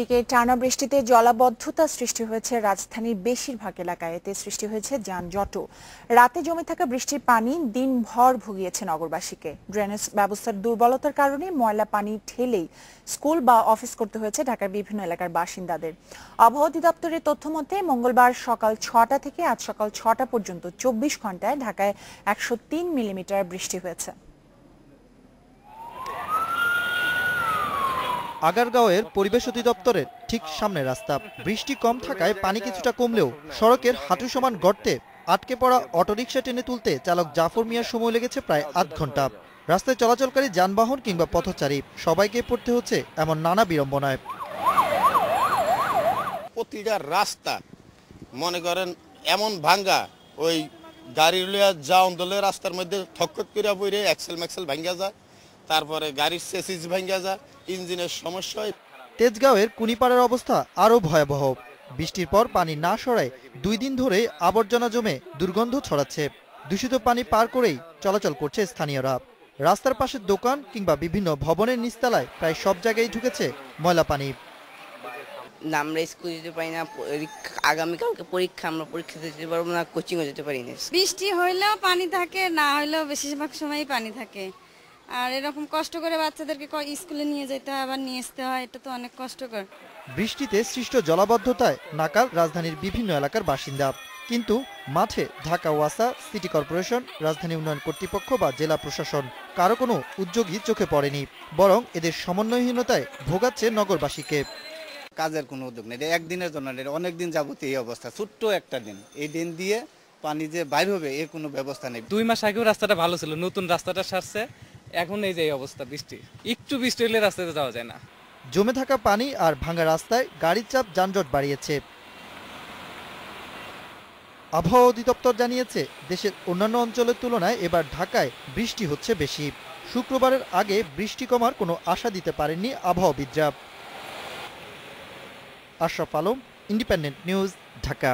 দিকে টানা বৃষ্টিতে জলাবদ্ধতা সৃষ্টি হয়েছে রাজধানীর বেশিরভাগ এলাকায় এতে সৃষ্টি হয়েছে যানজটও। রাতে জমে থাকা বৃষ্টির পানি দিনভর ভুগিয়েছে নগরবাসীকে। ড্রেনেজ ব্যবস্থার দুর্বলতার কারণে ময়লা পানি ঠেলেই স্কুল বা অফিস করতে হয়েছে ঢাকার বিভিন্ন এলাকার বাসিন্দাদের। আবহাওয়া অধিদপ্তরের তথ্য মতে, মঙ্গলবার সকাল ছটা থেকে আজ সকাল ছটা পর্যন্ত চব্বিশ ঘন্টায় ঢাকায় একশো তিন মিলিমিটার বৃষ্টি হয়েছে। আগারগাঁওয়ের পরিবেশ অধিদপ্তরের ঠিক সামনে রাস্তা। বৃষ্টি কম থাকায় পানি কিছুটা কমলেও সড়কের হাঁটু সমান গর্তে আটকে পড়া অটোরিকশা টেনে তুলতে চালক জাফর মিয়ার সময় লেগেছে প্রায় আধ ঘণ্টা। রাস্তায় চলাচলকারী যানবাহন কিংবা পথচারী, সবাইকে পড়তে হচ্ছে এমন নানা বিড়ম্বনায়। প্রতিটা রাস্তা, মনে করেন, এমন ভাঙ্গা, ওই গাড়ি লইয়া যাওন দলে রাস্তার মধ্যে থকত করে পড়ে এক্সেল ম্যাক্সেল ভাঙ্গা যায়, তারপরে গাড়ির সেসিস ভাঙ্গা যায় ইঞ্জিনের সমস্যা হয় তেজগাঁওয়ের কুনিপাড়ার অবস্থা আরও ভয়াবহ। বৃষ্টির পর পানি না সরায় দুই দিন ধরে আবর্জনা জমে দুর্গন্ধ ছড়াচ্ছে। দূষিত পানি পার করেই চলাচল করছে স্থানীয়রা। রাস্তার পাশে দোকান কিংবা বিভিন্ন ভবনের নিচতলায় প্রায় সব জায়গায় ঢুকেছে ময়লা পানি। না আমরা স্কুল যেতে পারি না পরীক্ষা- আগামীকালকে পরীক্ষা আমরা পরীক্ষা দিতে যেতে পারব না কোচিংও যেতে পারি না। বৃষ্টি হইলেও পানি থাকে না হইলেও বেশিরভাগ সময়ই পানি থাকে। আর এরকম কষ্ট করে বাচ্চাদেরকে স্কুলে নিয়ে যেতে হয় আবার নিয়ে আসতে হয় এটা তো অনেক কষ্টকর। বৃষ্টিতে সৃষ্ট জলাবদ্ধতায় নাকাল রাজধানীর বিভিন্ন এলাকার বাসিন্দা। কিন্তু মাঠে ঢাকা ওয়াসা সিটি কর্পোরেশন রাজধানী উন্নয়ন কর্তৃপক্ষ বা জেলা প্রশাসন কারও কোনো উদ্যোগী চোখে পড়েনি বরং এদের সমন্বয়হীনতায় ভোগাচ্ছে নগরবাসীকে। কাজের কোনো উদ্যোগ নেই একদিনের জন্য অনেক দিন যাবত এই অবস্থা ছোট্ট একটা দিন। এই দিন দিয়ে পানি যে বাইর হবে এর কোনো ব্যবস্থা নেই। দুই মাস আগেও রাস্তাটা ভালো ছিল নতুন রাস্তাটা সারছে এখন এই যে এই অবস্থা, বৃষ্টি। একটু বৃষ্টি হলে রাস্তাতে যাওয়া যায় না। জমে থাকা পানি আর ভাঙা রাস্তায় গাড়ির চাপ যানজট বাড়িয়েছে। আবহাওয়া অধিদপ্তর জানিয়েছে, দেশের অন্যান্য অঞ্চলের তুলনায় এবার ঢাকায় বৃষ্টি হচ্ছে বেশি। শুক্রবারের আগে বৃষ্টি কমার কোনো আশা দিতে পারেননি আবহাওয়াবিদরা। Ashraf Alam, Independent News, Dhaka.